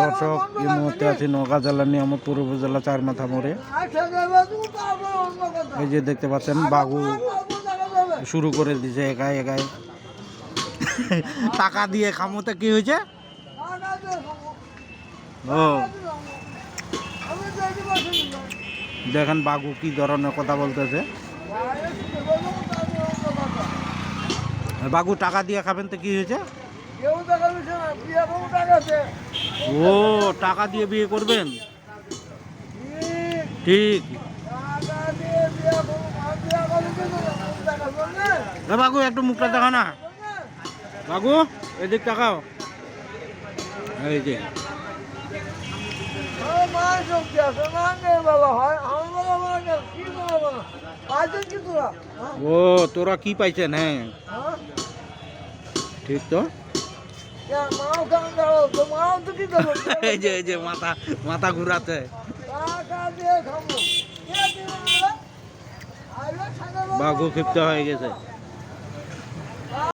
দর্শক, এই মুহূর্তে আছি নওগাঁ জেলার নিয়ামতপুর উপজেলা চার মাথা মোড়ে। এই যে দেখতে পাচ্ছেন বাঘু শুরু করে দিছে একাই একাই। টাকা দিয়ে খামোতে কি হয়েছে? ও। দেখেন বাঘু কি ধরনের কথা বলতেছে। বাঘু টাকা দিয়ে খাবেন তো কি হয়েছে? ও টাকা দিয়ে বিয়ে করবেন? ঠিক। বাঘু একটু মুখটা দেখা না। বাঘু এদিক তাকাও। এই যে। ও তোরা? কি পাইছেন হ্যাঁ? ঠিক তো? এই যে এই যে মাথা মাথা ঘুরাতে বাঘু ক্ষিপ্ত হয়ে গেছে